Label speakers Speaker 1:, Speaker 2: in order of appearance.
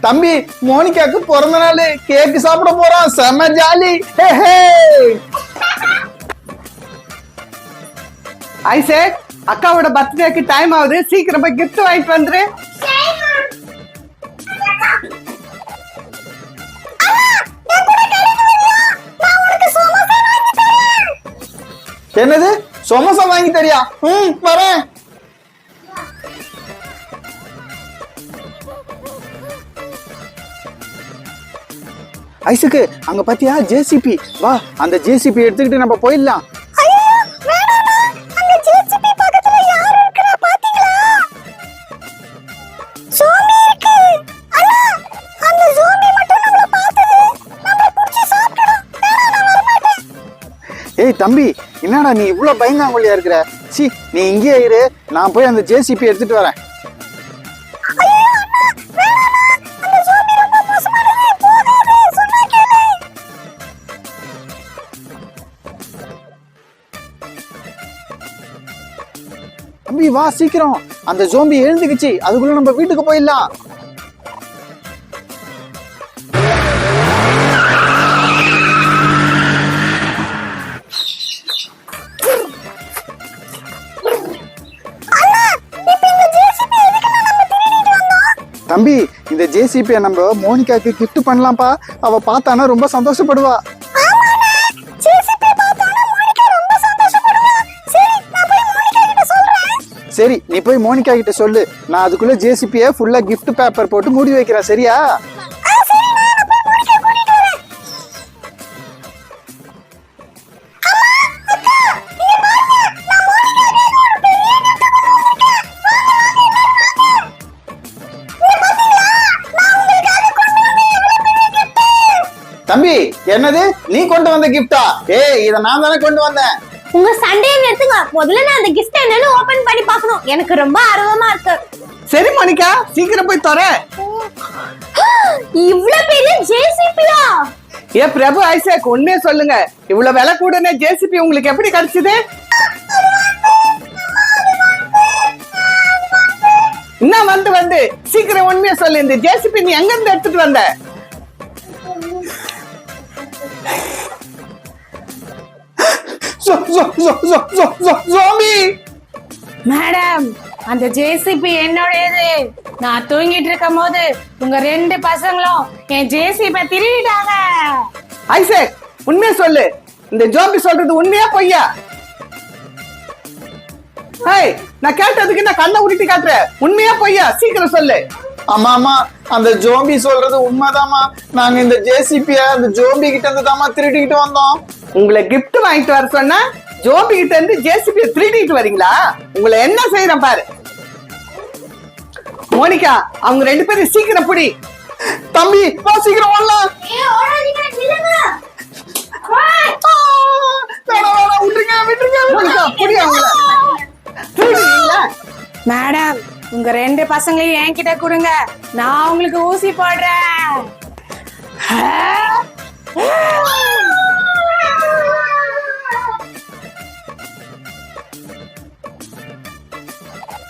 Speaker 1: தம்பி மோனிகாக்கு பிறந்த நாள் கேக் சாப்பிட போறோம் செம ஜாலி. ஹே,
Speaker 2: அக்காவோட பர்த்டேக்கு டைம் ஆகுது. சீக்கிரம் போய் வாங்கிட்டு வந்துரு.
Speaker 1: என்னது? சமோசா வாங்கி தரியா? ம் வரேன். ஐசுக்கு அங்க பாத்தியா? ஜேசிபி வா அந்த ஜேசிபி எடுத்துக்கிட்டு நம்ம போயிடலாம். ஏய் தம்பி என்னடா நீ இவ்வளோ பயந்தாங்கொல்லியா இருக்கிற? சி நீ இங்கேயே இரு. நான் போய் அந்த ஜேசிபி எடுத்துட்டு வரேன். தம்பி வா சீக்கிரம். அந்த ஜோம்பி எழுந்துக்குச்சு. அதுக்குள்ள நம்ம வீட்டுக்கு போயிடலாம். தம்பி இந்த ஜேசிபியை நம்ம மோனிகாக்கு gift பண்ணலாம்ப்பா. அவ பார்த்தானா ரொம்ப சந்தோஷப்படுவா. சரி நீ போய் மோனிகா கிட்ட சொல்லு. நான் அதுக்குள்ள ஜேசிபியை ஃபுல்லா gift பேப்பர் போட்டு மூடி வைக்கிறேன் சரியா? தம்பி என்னது? நீ கொண்டு வந்த கிஃப்டா ஏய் இத நான் தானே கொண்டு வந்தேன்.
Speaker 3: உங்க சண்டையை நிறுத்துங்க முதல்ல நான் அந்த கிஃப்ட் என்னன்னு ஓபன் பண்ணி பார்க்கணும். எனக்கு ரொம்ப ஆர்வமா இருக்கு.
Speaker 2: சரி மணிக்கா சீக்கிரம் போய் தர
Speaker 3: இவ்ளோ பெரிய ஜேசிபியா
Speaker 2: ஏ பிரபு ஐசக் உண்மையை சொல்லுங்க. இவ்வளவு விலை கூடனே ஜேசிபி உங்களுக்கு எப்படி கிடைச்சது? என்ன வந்து வந்து. சீக்கிரம் உண்மையை சொல்லு. இந்த ஜேசிபி நீ எங்க இருந்து எடுத்துட்டு வந்த?
Speaker 1: ஜோம்பி
Speaker 4: மேடம் அந்த ஜேசிபி என்னுடையது நான் தூங்கிட்டு இருக்கும் போது உங்க ரெண்டு பசங்களும் என் ஜேசிபி திருடிட்டாங்க.
Speaker 2: ஐசக் உண்மையை சொல்லு. இந்த ஜோம்பி சொல்றது உண்மையா பொய்யா? ஹேய் நான் கேட்டதுக்கு நான் கண்ணை உருட்டி காட்டுறேன் உண்மையா பொய்யா? சீக்கிரம் சொல்லு.
Speaker 1: ஆமா ஆமா. அந்த ஜோம்பி சொல்றது உண்மைதாம்மா. நாங்க இந்த ஜேசிபிய அந்த ஜோம்பி கிட்ட இருந்து தாமா திருடிக்கிட்டு வந்தோம்.
Speaker 2: உங்களை gift வாங்கிட்டு வர சொன்னா ஜோம்பி கிட்ட இருந்து ஜேசிபி திருடிட்டு வரீங்களா? உங்களை என்ன செய்யறேன் பாரு. மோனிகா அவங்க ரெண்டு பேரும் சீக்கிரம் புடி.
Speaker 1: தம்பி வா சீக்கிரம் வேணாம், விட்டுருங்க விட்டுருங்க.
Speaker 2: புடி அவங்கள.
Speaker 4: மேடம் உங்க ரெண்டு பசங்களையும் என்கிட்ட கொடுங்க. நான் உங்களுக்கு ஊசி போடுறேன்.